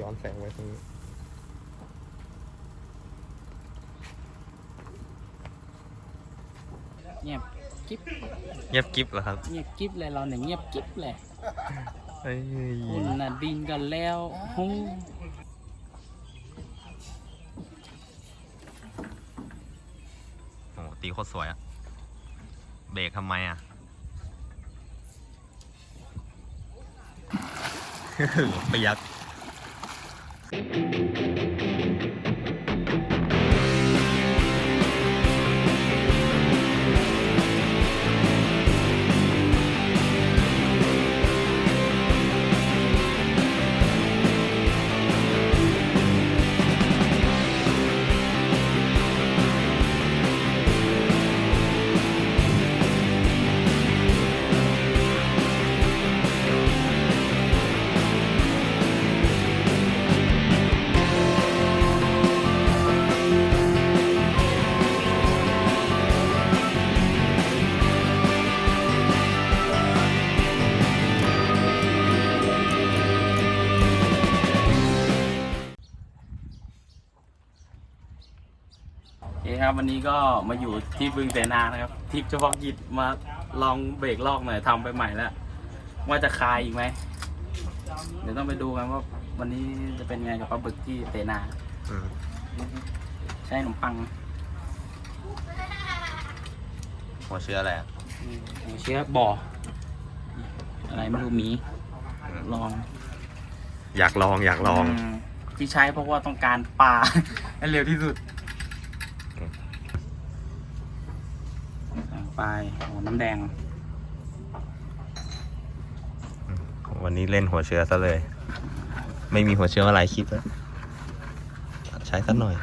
ย้อนแสงไว้ตรงนี้เงียบกิ๊บเงียบกิ๊บเหรอครับเงียบกิ๊บเลยเราเนี่ยเงียบกิ๊บเลยเฮ้ยคุณน่ะดินกันแล้วโอ้โอ้โหตีโคตรสวยอะเบรกทำไมอะเปียก โอ คครับ วันนี้ก็มาอยู่ที่บึงเสนานะครับทริปเฉพาะกิจมาลองเบรกลอกหน่อยทำไปใหม่แล้ว ว่าจะคลายอีกไหม เดี๋ยวต้องไปดูกันว่าวันนี้จะเป็นไงกับปลาบึกที่เสนา อืมใช้ขนมปังหัวเชื้ออะไรอะอืมเชื้อบ่อ อะไรไม่รู้หมีลองอยากลองอยากลอง มที่ใช้เพราะว่าต้องการปลา ให้เร็วที่สุด อืม ใส่ ไปโอ้น้ำแดง วันนี้เล่นหัวเชื้อซะเลย ไม่มีหัวเชื้อมาหลายคลิปแล้วใช้สักหน่อย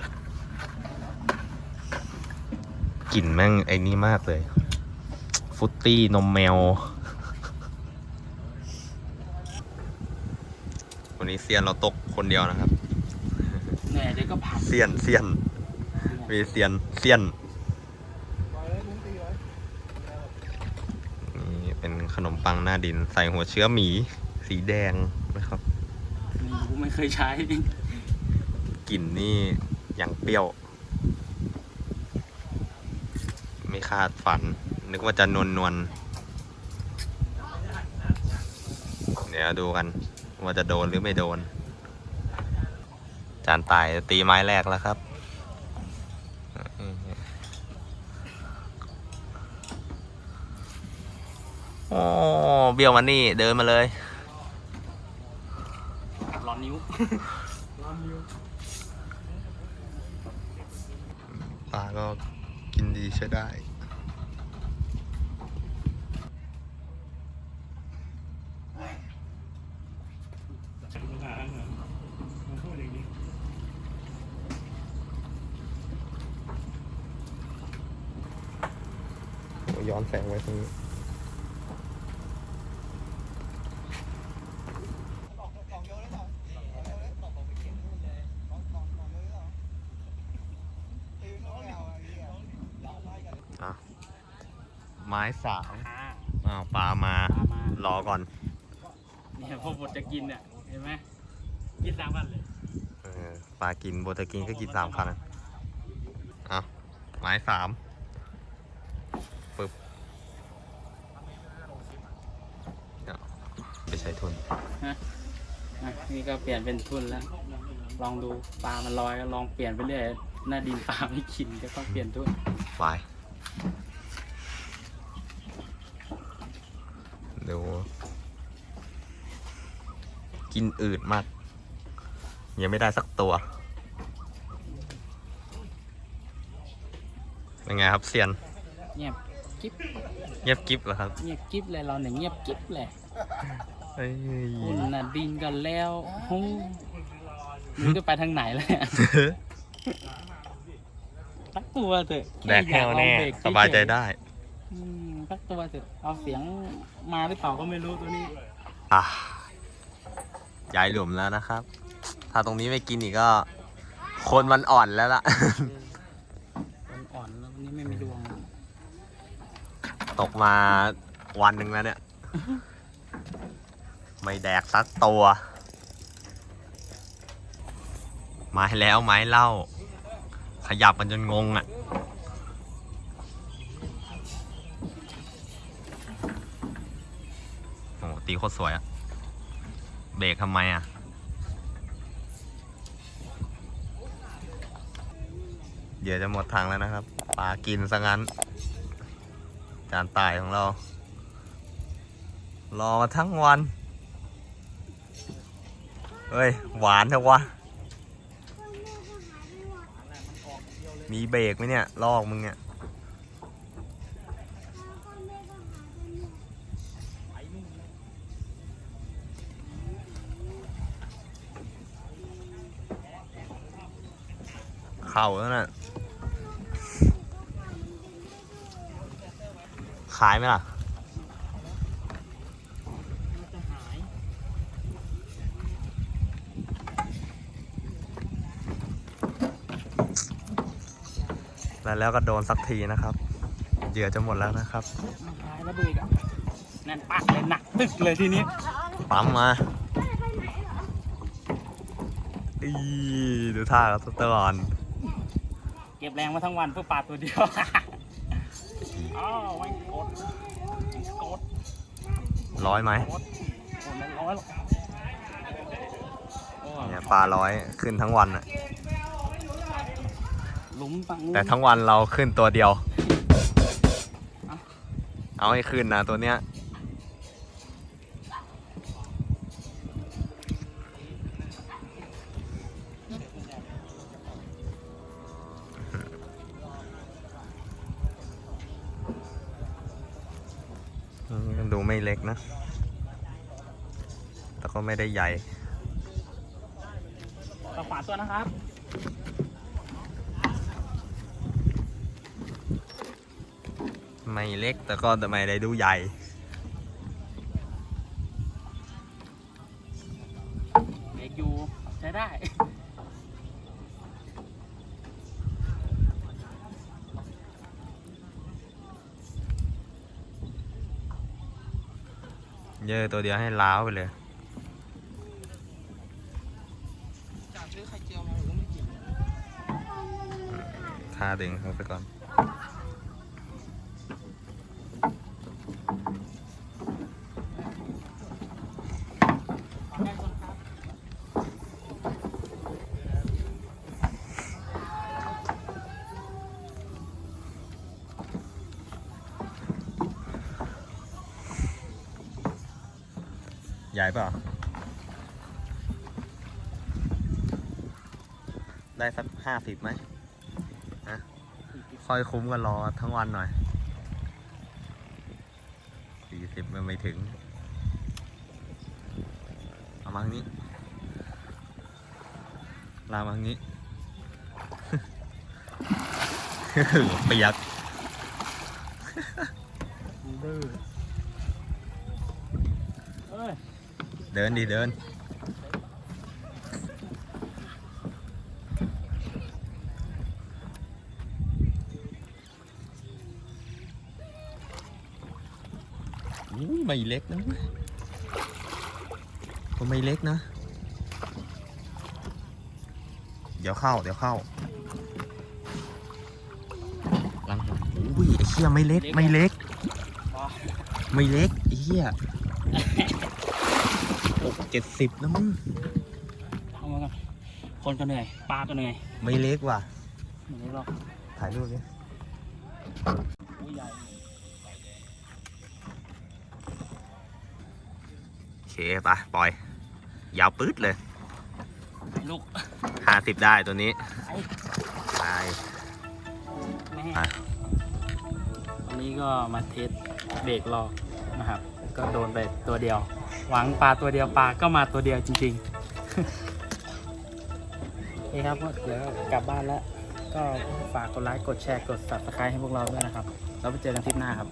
กลิ่นแม่งไอ้นี่มากเลย ฟุตตี้นมแมว วันนี้เซียนเราตกคนเดียวนะครับแน่เดี๋ยวก็ผัดเซียนเซียนมีเซียนเซียน นี่ เป็นขนมปังหน้าดิน ใส่หัวเชื้อหมี สีแดงนะครับ ไม่รู้ไม่เคยใช้ กลิ่นนี่อย่างเปรี้ยว ไม่คาดฝัน นึกว่าจะนวลนวลๆเดี๋ยวดูกัน ว่าจะโดนหรือไม่โดน จานตายตีไม้แรกแล้วครับ โอ้เบี้ยวมานี่เดินมาเลยร้อนนิ้วปลาก็กินดีใช้ได้ย้อนแสงไว้ตรงนี้ ม้สามอ่าอ้าวปลามาปลามารอก่อนเนี่ยพอหมดจะกินเนี่ยเห็นไหมกินสามวันเลยเออปลากินโบตะกินก็กินสามคันนะเอ้าไม้สามปึ๊บเอาไปใช้ทุนอะนี่ก็เปลี่ยนเป็นทุนแล้ว ลองดูปลามันลอยก็ลองเปลี่ยนไปเรื่อยหน้าดินปลาไม่กินก็ต้องเปลี่ยนทุน วาย ดู กินอืดมาก ยังไม่ได้สักตัวเป็นไงครับเซียน เงียบกิ๊บเงียบกิ๊บเหรอครับเงียบกิ๊บเลยเราเนี่ยเงียบกิ๊บเลยเฮ้ยคุณน่ะดินกันแล้วโอ้มันจะไปทางไหนแล้วเนี่ยตักตัวเถอะแดกแห้วแน่ค่อยกลองเบรกสบายใจได้ อืมตักตัวเถอะเอาเสียงมาหรือเปล่าก็ไม่รู้ตัวนี้อะย้ายหลุมแล้วนะครับ ถ้าตรงนี้ไม่กินอีกก็ คนมันอ่อนแล้วล่ะ มันอ่อนแล้ววันนี้ไม่มีดวงตกมาวันหนึ่งแล้วเนี่ย ไม่แดกสักตัว ไม้แล้วไม้เล่า ขยับกันจนงงอะ่ โคตรสวยอะเบรกทำไมอะ่ะเดี๋ยวจะหมดทางแล้วนะครับปลากินซะงั้น จานตายของเรา รอมาทั้งวันเฮ้ย หวานเถอะวะ มีเบรกไหมเนี่ย ลอกมึงเนี่ย เข่าแล้วน่ะขายไหมล่ะจะหายแล้วแล้วก็โดนสักทีนะครับ เหยื่อจะหมดแล้วนะครับไม่หายแล้วเบรกอะแน่นปักเลยหนักตึกเลยทีนี้ ปั๊มมาอีดูท่าเขาสะตอน เก็บแรงมาทั้งวันเพื่อปลาตัวเดียว อ้าวไม่กดไม่กดร้อยไหมกดกดไม่ร้อยหรอกโอ้ยเนี่ยปลาร้อยขึ้นทั้งวันอะหลุมฝั่งนู้นแต่ทั้งวันเราขึ้นตัวเดียว เอ้าเอาให้ขึ้นนะตัวเนี้ย ดูไม่เล็กนะ แต่ก็ไม่ได้ใหญ่ต่อขวาตัวนะครับ ไม่เล็กแต่ก็ไม่ได้ดูใหญ่เบรกอยู่ใช้ได้ เยอะตัวเดียวให้ล้าวไปเลยจากซื้อไข่เจียวมาหรือไม่กิน ท่าดึงเขาไปก่อน หญ่เปล่า ได้สักห้าสิบไหมฮะค่อยคุ้มกันรอทั้งวันหน่อยสี่สิบมันไม่ถึง เอามาทางนี้ ลามมาทางนี้ เปียกดื้อเอ้ย เดินดีเดิน อุ้ยไม่เล็กนะก็ไม่เล็กนะ เดี๋ยวเข้า เดี๋ยวเข้าลังอุ้ยไอ้เหี้ยไม่เล็ก ไม่เล็ก ไม่เล็กไอ้เหี้ย กเจ็ดสิบนะมึงเอามาก่อนคนก็เหนื่อยปลาก็เหนื่อยไม่เล็กว่ะเหนื่อยหรอกถ่ายรูปดิอุ้ยใหญ่โอเคไปปล่อย ยาวปื๊ดเลยลูกห้าสิบได้ตัวนี้ไอ้ตายแม่อะวันนี้ก็มาเทสเบรกลอกนะครับ ก็โดนไปตัวเดียว หวังปลาตัวเดียวปลาก็มาตัวเดียวจริงๆ นี่คครับก็เดี๋ยวกลับบ้านแล้ว ก็ฝากกดไลค์กดแชร์กด subscribe ให้พวกเราด้วยนะครับ แล้วไปเจอกันทริปหน้าครับ